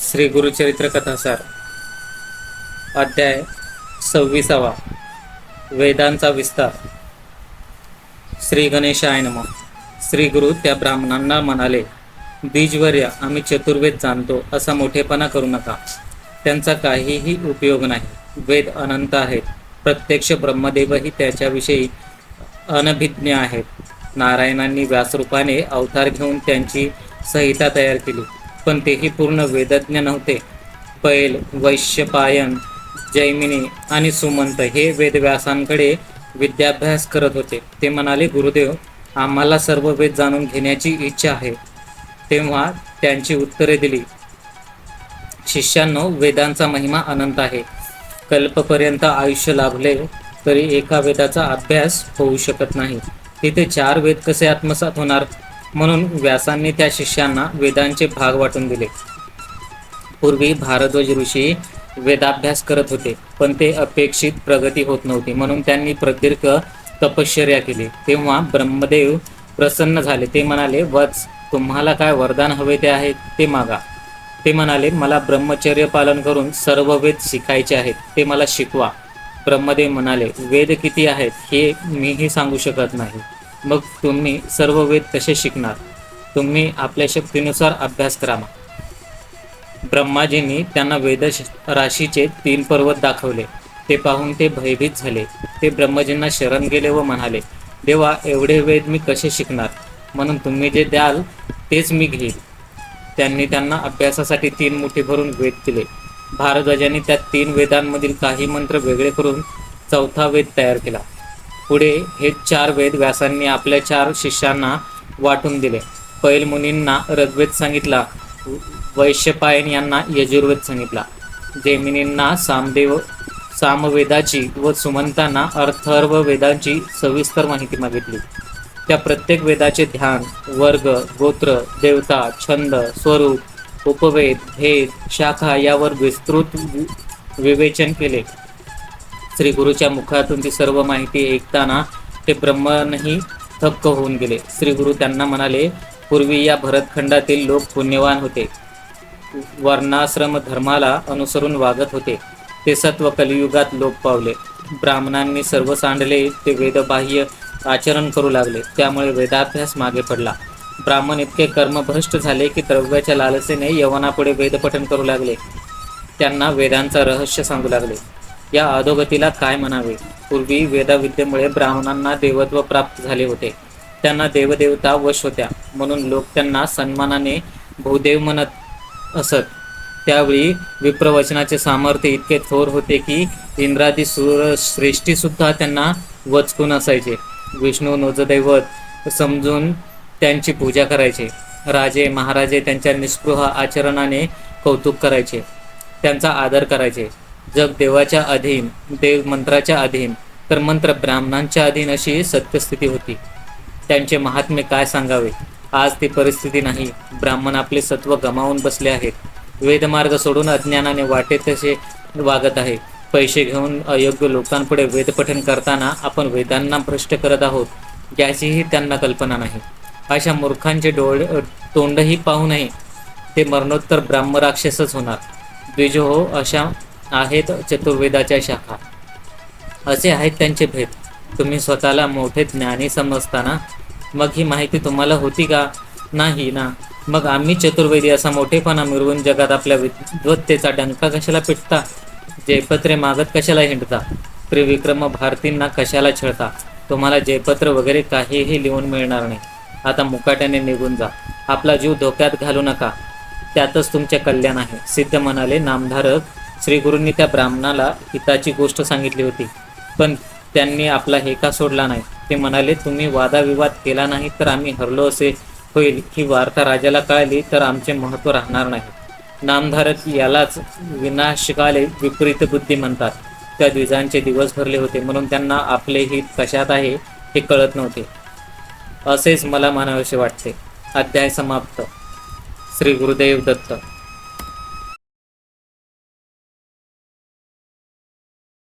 श्री गुरुचरित्र कथासार अध्याय सव्वीसावा. वेदांचा विस्तार. श्री गणेशाय नम. श्री गुरु त्या ब्राह्मणांना म्हणाले बीजवर्य आम्ही चतुर्वेद जाणतो असा मोठेपणा करू नका. त्यांचा काहीही उपयोग नाही. वेद अनंत आहेत. प्रत्यक्ष ब्रह्मदेवही त्याच्याविषयी अनभिज्ञ आहेत. नारायणांनी व्यासरूपाने अवतार घेऊन त्यांची संहिता तयार केली. पण तेही पूर्ण वेदज्ञ नव्हते. पैल वैश्यपायन जैमिनी आणि सुमंत हे वेदव्यासांकडे विद्याभ्यास करत होते. ते म्हणाले गुरुदेव आम्हाला सर्व वेद जाणून घेण्याची इच्छा आहे. तेव्हा त्यांची उत्तरे दिली शिष्यांनो वेदांचा महिमा अनंत आहे. कल्पपर्यंत आयुष्य लाभले तरी एका वेदाचा अभ्यास होऊ शकत नाही. तिथे चार वेद कसे आत्मसात होणार? म्हणून व्यासांनी त्या शिष्यांना वेदांचे भाग वाटून दिले. पूर्वी भारद्वाज ऋषी वेदाभ्यास करत होते पण ते अपेक्षित प्रगती होत नव्हती म्हणून त्यांनी प्रदीर्घ तपश्चर्या केली. तेव्हा ब्रह्मदेव प्रसन्न झाले. ते म्हणाले वत्स तुम्हाला काय वरदान हवे ते आहे ते मागा. ते म्हणाले मला ब्रह्मचर्य पालन करून सर्व वेद शिकायचे आहेत ते मला शिकवा. ब्रह्मदेव म्हणाले वेद किती आहेत हे मीही सांगू शकत नाही. मग तुम्ही सर्व वेद कसे शिकणार? तुम्ही आपल्या शक्तीनुसार अभ्यास करा ब्रह्माजींनी त्यांना वेद राशीचे तीन पर्वत दाखवले. ते पाहून ते भयभीत झाले. ते ब्रह्मजींना शरण गेले व म्हणाले देवा एवढे वेद मी कसे शिकणार? म्हणून तुम्ही जे द्याल तेच मी घेईल. त्यांनी त्यांना अभ्यासासाठी तीन मुठी भरून वेद दिले. भारद्वाजांनी त्या तीन वेदांमधील काही मंत्र वेगळे करून चौथा वेद तयार केला. पुढे हे चार वेद व्यासांनी आपल्या चार शिष्यांना वाटून दिले. पैल मुनींना ऋग्वेद सांगितला वैश्यपायन यांना यजुर्वेद सांगितला. जैमिनींना सामदेव सामवेदाची व सुमंतांना अर्थर्व वेदांची सविस्तर माहिती मागितली. त्या प्रत्येक वेदाचे ध्यान वर्ग गोत्र देवता छंद स्वरूप उपवेद भेद शाखा यावर विस्तृत वि- विवेचन केले. श्री गुरुच्या मुखातून ती सर्व माहिती ऐकताना ते ब्रह्मनही थक्क होऊन गेले. श्री गुरु त्यांना म्हणाले पूर्वी या भरतखंडातील लोक पुण्यवान होते. वर्णाश्रम धर्माला अनुसरून वागत होते. ते सत्व कलियुगात लोप पावले. ब्राह्मणांनी सर्व सांडले ते वेदबाह्य आचरण करू लागले. त्यामुळे वेदाभ्यास मागे पडला. ब्राह्मण इतके कर्मभ्रष्ट झाले की द्रव्याच्या लालसेने यवनापुढे वेदपठन करू लागले. त्यांना वेदांचा रहस्य सांगू लागले. या अधोगतीला काय म्हणावे? पूर्वी वेदाविद्येमुळे ब्राह्मणांना देवत्व प्राप्त झाले होते. त्यांना देवदेवता वश होत्या. म्हणून लोक त्यांना सन्मानाने भूदेव म्हणत असत. त्यावेळी विप्रवचनाचे सामर्थ्य इतके थोर होते की इंद्रादी सूर श्रेष्ठी सुद्धा त्यांना वचकून असायचे. विष्णू नोजदैवत समजून त्यांची पूजा करायचे. राजे महाराजे त्यांच्या निस्पृह आचरणाने कौतुक करायचे. त्यांचा आदर करायचे. जग देवाच्या अधीन देव मंत्राच्या अधीन तर मंत्र ब्राह्मणांच्या अधीन अशी सत्यस्थिती होती. त्यांचे महात्म्य काय सांगावे? आज ती परिस्थिती नाही. ब्राह्मण आपले सत्व गमावून बसले आहेत. वेदमार्ग सोडून अज्ञानाने वाटे तसे वागत आहे. पैसे घेऊन अयोग्य लोकांपुढे वेदपठन करताना आपण वेदांना भ्रष्ट करत आहोत. याचीही त्यांना कल्पना नाही. अशा मूर्खांचे डोळ तोंडही पाहूनही ते मरणोत्तर ब्राह्मराक्षसच होणार. द्विजो हो अशा आहेत चतुर्वेदाच्या शाखा. असे आहेत त्यांचे भेद. तुम्ही स्वतःला मोठे ज्ञानी समजताना मग ही माहिती तुम्हाला होती का? नाही ना. मग आम्ही चतुर्वेदी असा मोठेपणा मिळवून जगात आपल्या विद्वत्तेचा डंका कशाला पिटता? जयपत्रे मागत कशाला हिंडता? त्रिविक्रम भारतींना कशाला छळता? तुम्हाला जयपत्र वगैरे काहीही लिहून मिळणार नाही. आता मुकाट्याने निघून जा. आपला जीव धोक्यात घालू नका. त्यातच तुमचे कल्याण आहे. सिद्ध म्हणाले नामधारक श्रीगुरूंनी त्या ब्राह्मणाला हिताची गोष्ट सांगितली होती. पण त्यांनी आपला हेका सोडला नाही. ते म्हणाले तुम्ही वादाविवाद केला नाही तर आम्ही हरलो असे होईल. ही वार्ता राजाला कळाली तर आमचे महत्त्व राहणार नाही. नामधारक यालाच विनाशकाले विपरीत बुद्धी म्हणतात. त्या द्विजांचे दिवस भरले होते. म्हणून त्यांना आपले हित कशात आहे हे कळत नव्हते. असेच मला म्हणावेसे वाटते. अध्याय समाप्त. श्री गुरुदेव दत्त.